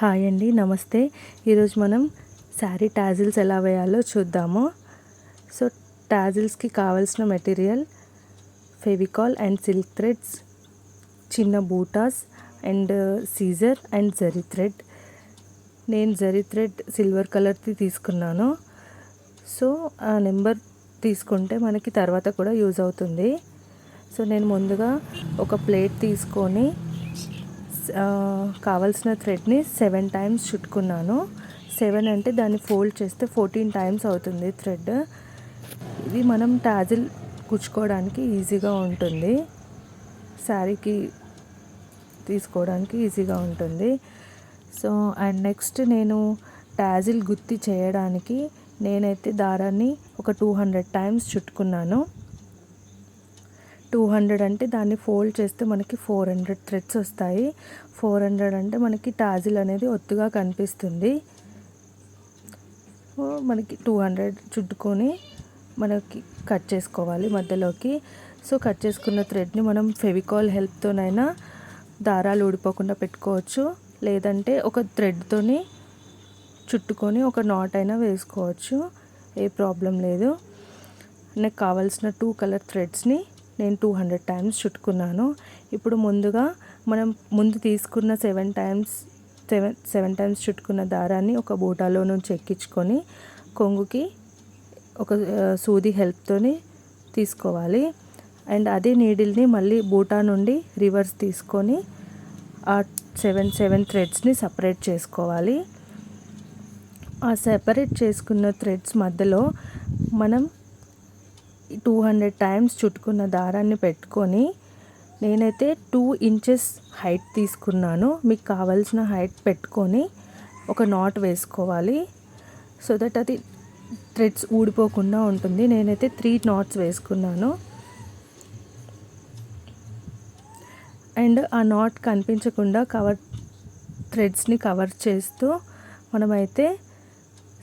Hi అండి నమస్తే. ఈరోజు మనం శారీ టాజిల్స్ ఎలా వేయాలో చూద్దాము. సో టాజిల్స్కి కావాల్సిన material Fevicol and silk threads చిన్న buttas and scissor and zari thread. నేను జరీ థ్రెడ్ సిల్వర్ కలర్ది తీసుకున్నాను. సో ఆ నెంబర్ తీసుకుంటే మనకి తర్వాత కూడా యూజ్ అవుతుంది. సో నేను ముందుగా ఒక ప్లేట్ తీసుకొని కావాల్సిన థ్రెడ్ని సెవెన్ టైమ్స్ చుట్టుకున్నాను. సెవెన్ అంటే దాన్ని ఫోల్డ్ చేస్తే ఫోర్టీన్ టైమ్స్ అవుతుంది థ్రెడ్. ఇది మనం టాజిల్ కుచ్చుకోవడానికి ఈజీగా ఉంటుంది. శారీకి తీసుకోవడానికి ఈజీగా ఉంటుంది. సో అండ్ నెక్స్ట్ నేను టాజిల్ గుత్తి చేయడానికి నేనైతే దారాన్ని ఒక టూ హండ్రెడ్ టైమ్స్ చుట్టుకున్నాను. టూ హండ్రెడ్ అంటే దాన్ని ఫోల్డ్ చేస్తే మనకి ఫోర్ హండ్రెడ్ థ్రెడ్స్ వస్తాయి. ఫోర్ హండ్రెడ్ అంటే మనకి టాజిల్ అనేది ఒత్తుగా కనిపిస్తుంది. సో మనకి టూ హండ్రెడ్ చుట్టుకొని మనకి కట్ చేసుకోవాలి మధ్యలోకి. సో కట్ చేసుకున్న థ్రెడ్ని మనం ఫెవికాల్ హెల్ప్తోనైనా దారాలు ఊడిపోకుండా పెట్టుకోవచ్చు. లేదంటే ఒక థ్రెడ్తోని చుట్టుకొని ఒక నాట్ అయినా వేసుకోవచ్చు. ఏ ప్రాబ్లం లేదు. నాకు కావాల్సిన టూ కలర్ థ్రెడ్స్ని నేను టూ హండ్రెడ్ టైమ్స్ చుట్టుకున్నాను. ఇప్పుడు ముందుగా మనం ముందు తీసుకున్న seven times seven seven times చుట్టుకున్న దారాన్ని ఒక బూటాలో నుంచి ఎక్కించుకొని కొంగుకి ఒక సూది హెల్ప్తోని తీసుకోవాలి. అండ్ అదే నీడిల్ని మళ్ళీ బూటా నుండి రివర్స్ తీసుకొని ఆ సెవెన్ సెవెన్ థ్రెడ్స్ని సపరేట్ చేసుకోవాలి. ఆ సెపరేట్ చేసుకున్న థ్రెడ్స్ మధ్యలో మనం టూ హండ్రెడ్ టైమ్స్ చుట్టుకున్న దారాన్ని పెట్టుకొని నేనైతే టూ ఇంచెస్ హైట్ తీసుకున్నాను. మీకు కావాల్సిన హైట్ పెట్టుకొని ఒక నాట్ వేసుకోవాలి. సో దట్ అది థ్రెడ్స్ ఊడిపోకుండా ఉంటుంది. నేనైతే త్రీ నాట్స్ వేసుకున్నాను. అండ్ ఆ నాట్ కనిపించకుండా కవర్ థ్రెడ్స్ని కవర్ చేస్తూ మనమైతే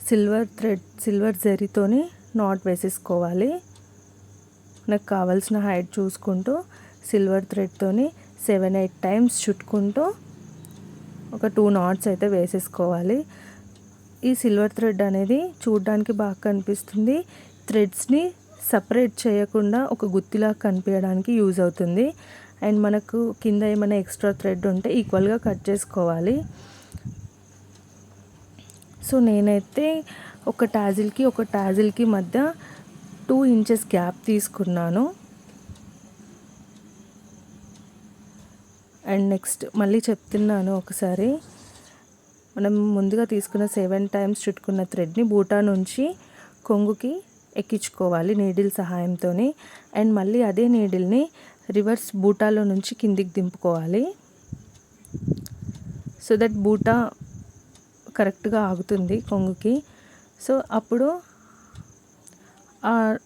సిల్వర్ థ్రెడ్ సిల్వర్ జరీతోని నాట్ వేసేసుకోవాలి. నాకు కావాల్సిన హైట్ చూసుకుంటూ సిల్వర్ థ్రెడ్తోని సెవెన్ ఎయిట్ టైమ్స్ చుట్టుకుంటూ ఒక టూ నాట్స్ అయితే వేసేసుకోవాలి. ఈ సిల్వర్ థ్రెడ్ అనేది చూడడానికి బాగా కనిపిస్తుంది. థ్రెడ్స్ని సపరేట్ చేయకుండా ఒక గుత్తిలా కనిపించడానికి యూజ్ అవుతుంది. అండ్ మనకు కింద ఏమైనా ఎక్స్ట్రా థ్రెడ్ ఉంటే ఈక్వల్గా కట్ చేసుకోవాలి. సో నేనైతే ఒక టాజిల్కి ఒక టాజిల్కి మధ్య టూ ఇంచెస్ గ్యాప్ తీసుకున్నాను. అండ్ నెక్స్ట్ మళ్ళీ చెప్తున్నాను ఒకసారి. మనం ముందుగా తీసుకున్న సెవెన్ టైమ్స్ చుట్టుకున్న థ్రెడ్ని బూటా నుంచి కొంగుకి ఎక్కించుకోవాలి నీడిల్ సహాయంతో అండ్ మళ్ళీ అదే నీడిల్ని రివర్స్ బూటాలో నుంచి కిందికి దింపుకోవాలి. సో దట్ బూటా కరెక్ట్గా ఆగుతుంది కొంగుకి. సో అప్పుడు ఆ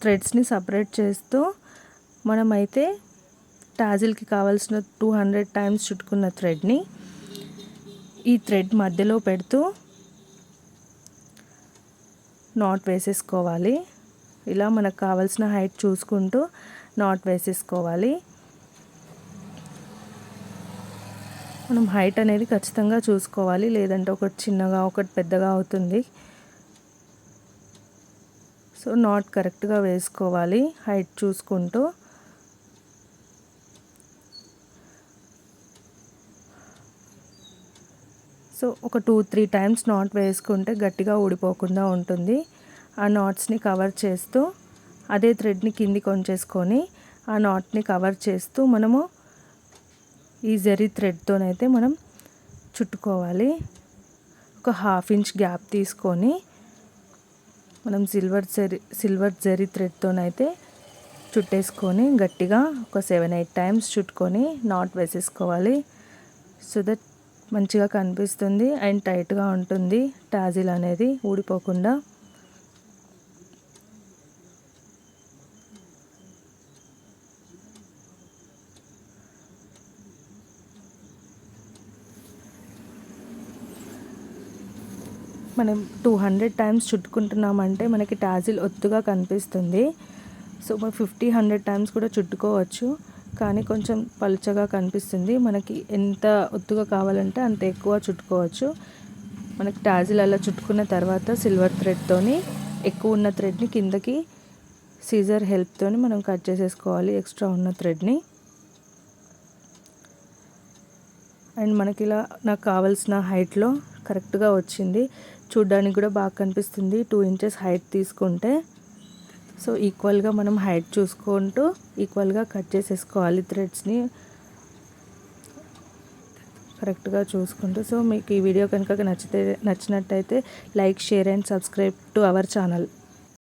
థ్రెడ్స్ని సపరేట్ చేస్తూ మనమైతే టాజిల్కి కావాల్సిన టూ హండ్రెడ్ టైమ్స్ చుట్టుకున్న థ్రెడ్ని ఈ థ్రెడ్ మధ్యలో పెడుతూ నాట్ వేసేసుకోవాలి. ఇలా మనకు కావాల్సిన హైట్ చూసుకుంటూ నాట్ వేసేసుకోవాలి. మనం హైట్ అనేది ఖచ్చితంగా చూసుకోవాలి. లేదంటే ఒకటి చిన్నగా ఒకటి పెద్దగా అవుతుంది. సో నాట్ కరెక్ట్గా వేసుకోవాలి. హైట్ చూసుకుంటూ. సో ఒక టూ త్రీ టైమ్స్ నాట్ వేసుకుంటే గట్టిగా ఊడిపోకుండా ఉంటుంది. ఆ నాట్స్ని కవర్ చేస్తూ అదే థ్రెడ్ని కిందికి వంచేసుకొని ఆ నాట్ని కవర్ చేస్తూ మనము ఈ జరీ థ్రెడ్తోనైతే మనం చుట్టుకోవాలి. ఒక హాఫ్ ఇంచ్ గ్యాప్ తీసుకొని మనం సిల్వర్ జరీ సిల్వర్ జరీ థ్రెడ్తోనైతే చుట్టేసుకొని గట్టిగా ఒక సెవెన్ ఎయిట్ టైమ్స్ చుట్టుకొని నాట్ వేసేసుకోవాలి. సో దట్ మంచిగా కనిపిస్తుంది అండ్ టైట్గా ఉంటుంది. టాజిల్ అనేది ఊడిపోకుండా. మనం టూ హండ్రెడ్ టైమ్స్ చుట్టుకుంటున్నామంటే మనకి టాజిల్ ఒత్తుగా కనిపిస్తుంది. సో మనం ఫిఫ్టీ హండ్రెడ్ టైమ్స్ కూడా చుట్టుకోవచ్చు. కానీ కొంచెం పలుచగా కనిపిస్తుంది. మనకి ఎంత ఒత్తుగా కావాలంటే అంత ఎక్కువ చుట్టుకోవచ్చు. మనకి టాజిల్ అలా చుట్టుకున్న తర్వాత సిల్వర్ థ్రెడ్తోని ఎక్కువ ఉన్న థ్రెడ్ని కిందకి సీజర్ హెల్ప్తోని మనం కట్ చేసేసుకోవాలి ఎక్స్ట్రా ఉన్న థ్రెడ్ని. అండ్ మనకి ఇలా నాకు కావాల్సిన హైట్లో కరెక్ట్గా వచ్చింది. చూడ్డానికి కూడా బాగా కనిపిస్తుంది. టూ ఇంచెస్ హైట్ తీసుకుంటే. సో ఈక్వల్గా మనం హైట్ చూసుకుంటూ ఈక్వల్గా కట్ చేసేసుకోవాలి థ్రెడ్స్ని. కరెక్ట్గా చూసుకుంటూ. సో మీకు ఈ వీడియో కనుక నచ్చితే నచ్చినట్టయితే like share and subscribe to our channel.